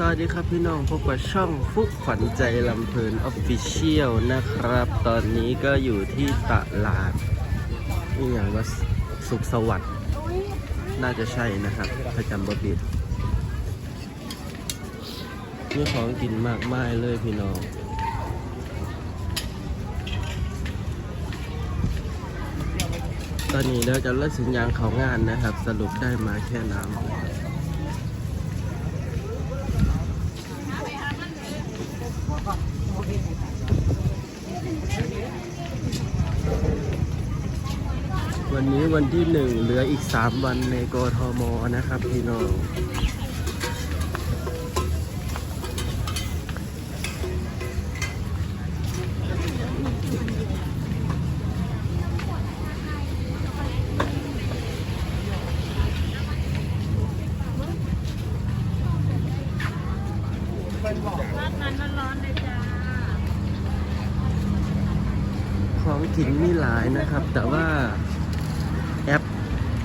สวัสดีครับพี่น้องพบกับช่องฟุกขวัญใจลำเพลินออฟฟิเชียลนะครับ ตอนนี้ก็อยู่ที่ตลาดนี่อย่างว่าสุขสวัสดิ์น่าจะใช่นะครับถ้าจำบ่ผิดมีของกินมากมายเลยพี่น้องตอนนี้เราจะเลิกสัญญาณเขางานนะครับ สรุปได้มาแค่น้ำนะครับ วันนี้วันที่หนึ่งเหลืออีกสามวันในกทมนะครับพี่น้องของกินมีหลายนะครับ แต่ว่า แอป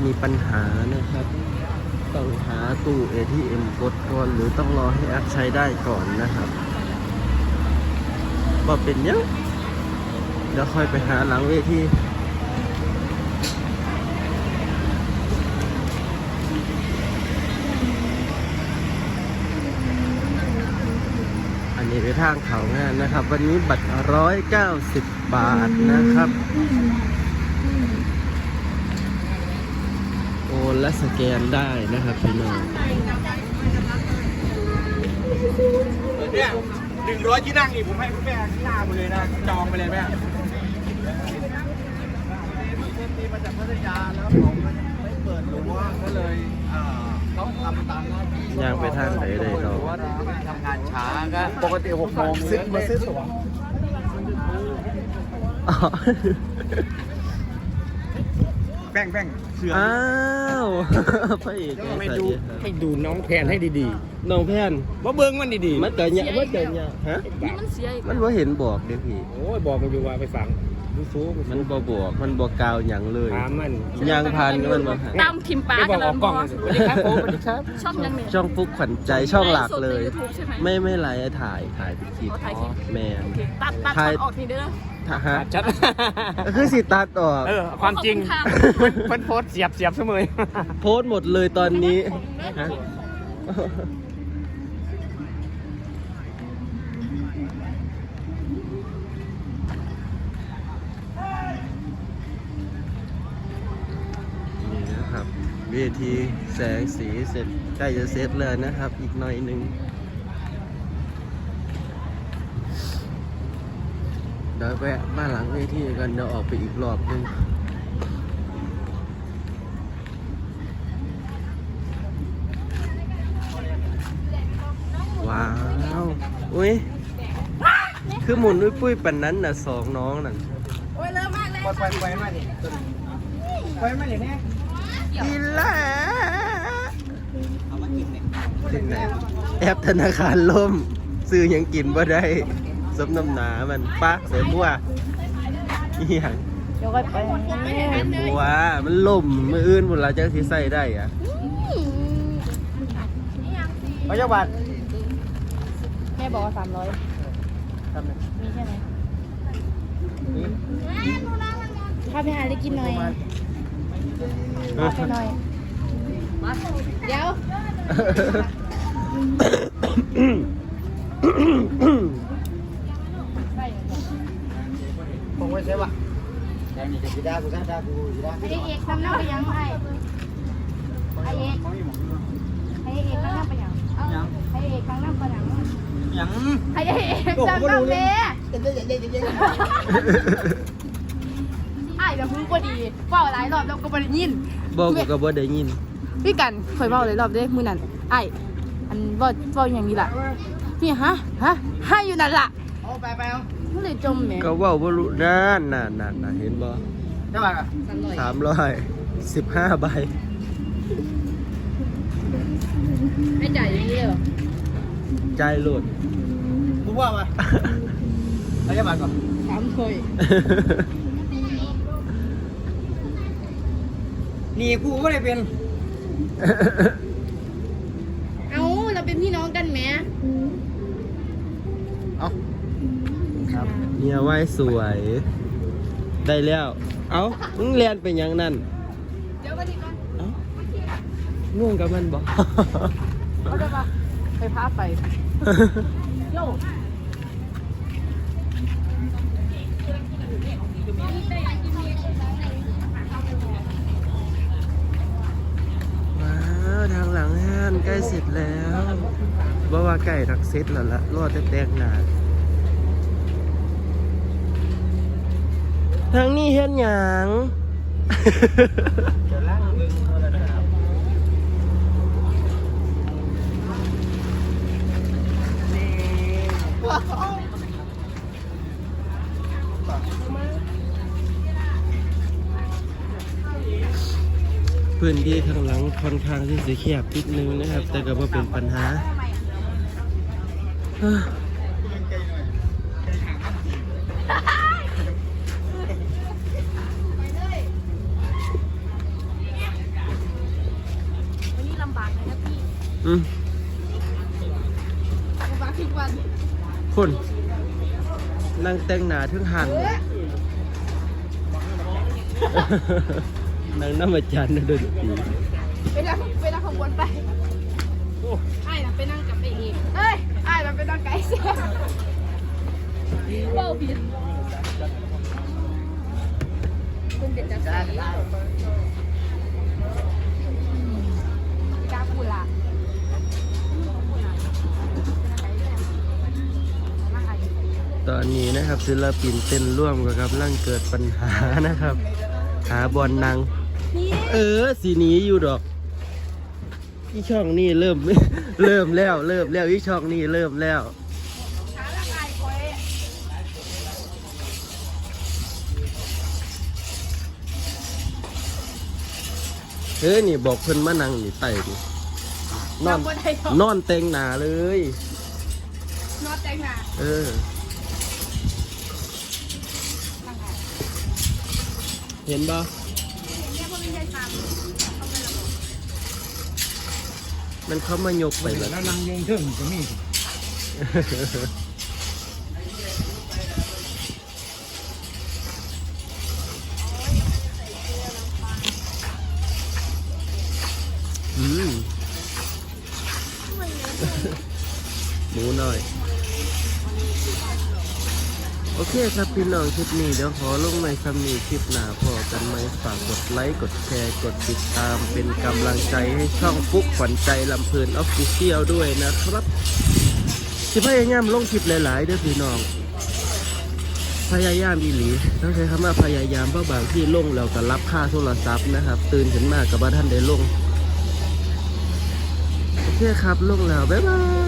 มีปัญหานะครับ ต้องหาตู้ ATM กดก่อน หรือต้องรอให้แอปใช้ได้ก่อนนะครับบอกเป็นยังเดี๋ยวค่อยไปหาหลังเวทีอันนี้ไปทางเขางานนะครับ วันนี้บัตร 190 บาทนะครับ โอ นและสแกนได้นะครับพี่น้องเนี่ยหนึ่งร้อยที่นั่งนี่ผมให้คุณแม่ที่หน้าหมดเลยนะ จองไปเลยแม่มีมาจากพัทยาแล้วผมไม่เปิดหรือว่าก็เลยเอ่อต้องทำตามหน้าที่ย่างไปทางไหนเลยเนาะว่าทำงานช้าก็ปกติหกโมงซื้อมาซื้อตั๋วอ๋อ แป้งแป้งเสืออ้าวพระเอกไม่สวัสดูครับให้ดูน้องแพนให้ดีน้องแพนๆว่าเบิ้งมันดีมันเกิดเนี่ยมันเกิดเนี่ยฮะ นี่มันเสียอีกมันว่าเห็นบอกเด้อพี่ โอ้ยบอกมันอยู่ว่าไปฟัง ดูซูมันบ่บอกมันบ่กล่าวหยังเลย ถามมันยางพานก็มันบ่หาตามพิมพ์ปลาไม่บอกเลออกกล้องสวัสดีครับผมสวัสดีครับชอบยังเนี่ยช่องฟุกขวัญใจช่องหลักเลย ไฟ์สดใน YouTube ใช่ไหมไม่ไม่ไลฟ์ถ่ายถ่ายเป็นคลิปอ๋อถ่ายคลิป แมน โอเคตัดตัดถ่ายตัดออกทีเด้อถ้าฮะชัดก็คือสิตัดออกเออ ความจริงขอบคุณค่ะเพิ่นเพิ่นโพสต์เสียบเสียบเสมอ โพสต์หมดเลยตอนนี้ฮะนี่นะครับ เวทีแสงสีเสร็จใกล้จะเสร็จแล้วนะครับ อีกหน่อยหนึ่งเดี๋ยวแวะมาหลังเวทีกันเดี๋ยวออกไปอีกรอบหนึงว้าวอุ้ยคือหมุนอุ้ยปุ้ยปันนั้นน่ะสองน้องน่ะโอ้ยเริ่มมากเลยไปไปไปมาดิไปมาดิแน่ กินแล้วเอามากินเนี่ยกินไหนแอปธนาคารล่ม ซื้อหยังกินบ่ได้สมน้ำหนามันปะเสบัวอีหยังเดี๋ยวก็ไปเสบัวมันล่มมืออื่นบุญเราจะที่ใส่ได้อะพระเจ้าบัตรแม่บอกว่าสามร้อยทำเลยมีใช่ไหมถ้าไปหาได้กินหน่อยไปหน่อย เดี๋ยวคงไม่ใช่ป่ะแต่นี่จะได้กูได้ได้กูได้ไอเอกทำหน้าไปยังไงไอเอกไอเอกทำหน้าไปยังไอเอกทำหน้าไปยังยังไอเอกจำหน้าแม่ไอ้ แบบมึงก็ดีเฝ้าหลายรอบแล้วก็บ่ได้ยินบอกกูก็บ่ได้ยินพี่กันคอยเฝ้าหลายรอบเด้มือนั่นไอ้อันบ่เฝ้าอย่างนี้ล่ะพี่ฮะฮะให้อยู่นั่นล่ะเอาไปไปเอามันเลยจมแหม่ก็เว่าบ่รู้นั่นน่ะนั่นน่ะเห็นบ่เจ้าบัตรอะสามร้อยสิบห้าใบให้จ่ายอย่างนี้เหรอใจายโหลดกูว่าป่ะพระเจ้าบัตรก่อนสามถ้ว ยนี่กูไม่ได้เป็น เอ้าเราเป็นพี่น้องกันแหมเอาครับเนี่ยไหว้สวย ได้แล้ว เอ้ามึงเรียนเป็นหยังนั่นเดี๋ยวก็ดีกันเอ้าง่วงกับมันบ่ เขาจะมาไปพาไปโยว้าวทา งหลังห้านใกล้เสร็จแล้วบ่าว่าใกล้ทักเสร็จแล้วละรอแต่แตกหนาทางนี้เฮ็ดหยัง เดี๋ยวล่างมึงโทรศัพท์ พื้นที่ข้างหลังค่อนข้างที่จะแคบนิดนึงนะครับ แต่ก็บ่เป็นปัญหาเอ้อวันนี้ลำบากเลยนะพี่อืมลำบากทุกวันคุณนั่งแต่งหนาถึงหัน นั่งน้ำอาจารย์นะดนตรีไปนั่งไปนั่งข้างบนไปไอ้น่ะไปนั่งกับไปเอกเอ้ยไอ้มันไปนั่งไกลเสียเบ้าผิดคุณเด็ดจัดการกาคูล่ะตอนนี้นะครับศิลปินเต้นร่วมกับกำลังเกิดปัญหานะครับ หาบอลนาง เออสีหนี้อยู่ดอกอีช่องนี้เริ่ม เริ่มแล้ว เริ่มแล้วอีช่องนี้เริ่มแล้วเฮ้ยนี่บอกเพิ่นมานั่งนี่ไต่ดินอนนั่งบ่ได้หรอกนอนเต็งหนาเลย นอดแต่งหน้าเออนั่งไงเห็นบ่เนี่ยพวกนี้ใช้ซ้ำเอาไปละหมด มันเข้ามายกไปแล้วแล้วนั่งยิงถึงก็มีอืมหมูหน่อย โอเคครับพี่น้องคลิปนี้เดี๋ยวขอลงในคำนี้คลิปหน้าพอกันไหมฝากกดไลค์กดแชร์กดติดตามเป็นกำลังใจให้ช่องฟุกขวัญใจลำเพลินออฟฟิเชียลด้วยนะครับที่พยายามลงคลิปหลายๆเด้อพี่น้อง พยายามอีหลีต้องใช้คำว่าพยายามเพราะบางที่ลงแล้วก็รับค่าโทรศัพท์นะครับ ตื่นขึ้นมากับบ้านท่านได้ลงโอเคครับลงแล้วบ๊ายบาย